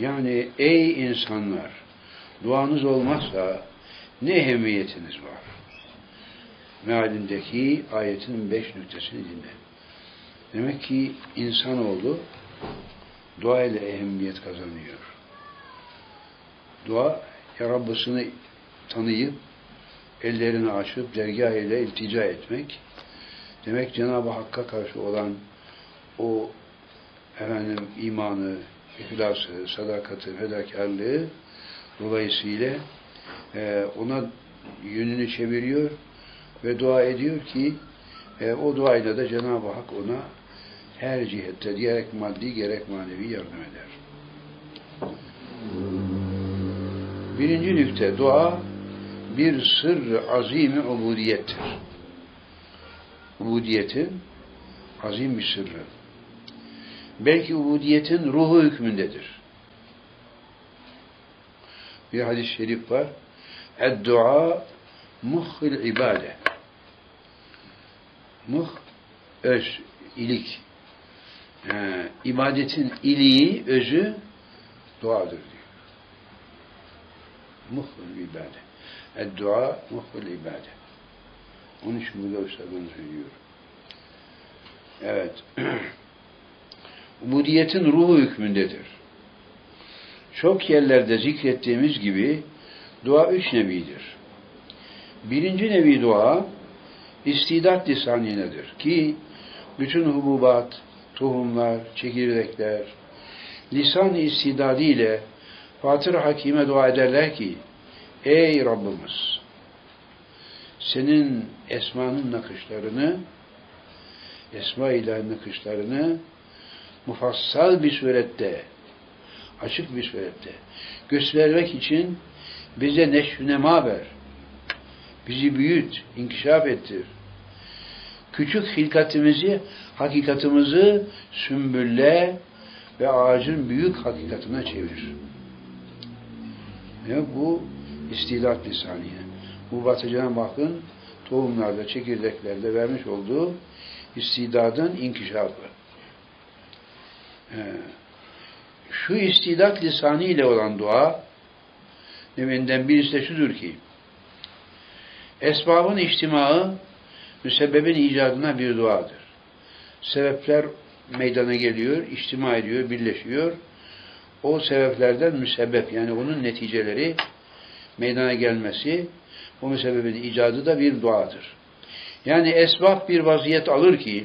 Yani ey insanlar, duanız olmazsa ne ehemmiyetiniz var? Mealindeki ayetin beş nüktesini dinle. Demek ki insanoğlu dua ile ehemmiyet kazanıyor. Dua, ya Rabbisini tanıyıp, ellerini açıp dergah ile iltica etmek, demek Cenab-ı Hakk'a karşı olan o efendim imanı, ihlası, sadakati, fedakarlığı dolayısıyla e, ona yönünü çeviriyor ve dua ediyor ki e, o duayla da Cenab-ı Hak ona her cihette gerek maddi gerek manevi yardım eder. Birinci nükte dua bir sır azimi ubudiyettir. Ubudiyetin azim bir sırrı. Belki ubudiyetin ruhu hükmündedir. Bir hadis-i şerif var. Ed-dua muhil ibade. Muh, öz, ilik. Ee, ibadetin iliği, özü duadır diyor. Muhil ibade. Ed-dua muhil ibade. Onun için burada üstadını söylüyor. Evet. Ubudiyetin ruhu hükmündedir. Çok yerlerde zikrettiğimiz gibi dua üç nevidir. Birinci nevi dua istidat lisaninedir ki bütün hububat, tohumlar, çekirdekler lisan istidadi ile Fatır Hakim'e dua ederler ki Ey Rabbimiz senin esmanın nakışlarını esma ilahi nakışlarını mufassal bir surette açık bir surette göstermek için bize neşvünema ver. Bizi büyüt, inkişaf ettir. Küçük hilkatimizi, hakikatimizi sümbülle ve ağacın büyük hakikatine çevir. Ne bu? İstidat lisaniye. Bu Batı Cenab-ı Hakk'ın tohumlarda, çekirdeklerde vermiş olduğu istidadın inkişafı. Şu istidat lisanı ile olan dua deminden birisi de şudur ki esbabın içtimaı müsebbebin icadına bir duadır. Sebepler meydana geliyor, içtima ediyor, birleşiyor. O sebeplerden müsebbep yani onun neticeleri meydana gelmesi o müsebbebin icadı da bir duadır. Yani esbab bir vaziyet alır ki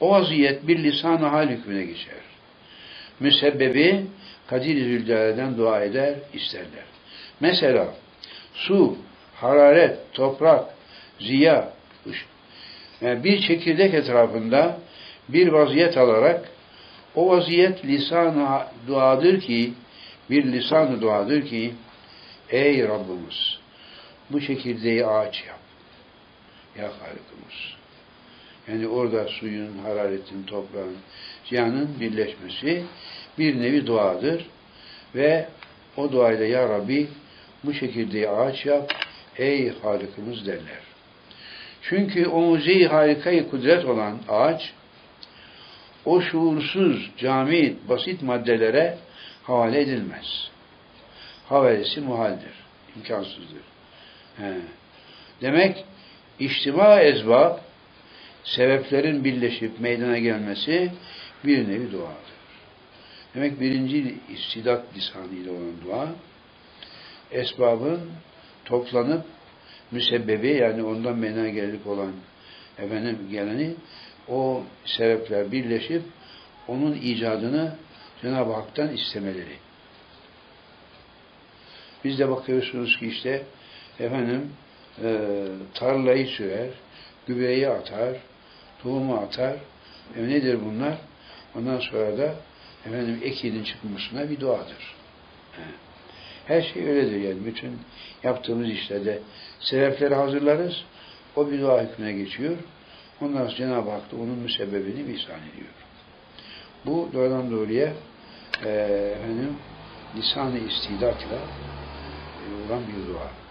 o vaziyet bir lisan-ı hal hükmüne geçer. Müsebbebi Kadir-i Zülcelal'den dua eder, isterler. Mesela su, hararet, toprak, ziya, ışık. Yani bir çekirdek etrafında bir vaziyet alarak o vaziyet lisan-ı duadır ki bir lisan-ı duadır ki ey Rabbimiz bu çekirdeği ağaç yap. Ya Halikimiz. Yani orada suyun, hararetin, toprağın, ziyanın birleşmesi bir nevi duadır. Ve o duayla Ya Rabbi bu şekilde ağaç yap, ey Halikimiz derler. Çünkü o muzeyi harikayı kudret olan ağaç, o şuursuz, cami, basit maddelere havale edilmez. Havalesi muhaldir, imkansızdır. He. Demek içtima ezbab sebeplerin birleşip meydana gelmesi bir nevi duadır. Demek birinci istidat lisanıyla olan dua esbabın toplanıp müsebbebi yani ondan meydana gelip olan efendim geleni o sebepler birleşip onun icadını Cenab-ı Hak'tan istemeleri. Biz de bakıyorsunuz ki işte efendim e, tarlayı sürer, gübreyi atar, tohumu atar. E nedir bunlar? Ondan sonra da efendim ekinin çıkmasına bir duadır. Her şey öyledir yani. Bütün yaptığımız işlerde sebepleri hazırlarız. O bir dua hükmüne geçiyor. Ondan sonra Cenab-ı Hak da onun müsebbebini ihsan ediyor. Bu doğrudan doğruya e, efendim lisan-ı istidatla e, olan bir dua.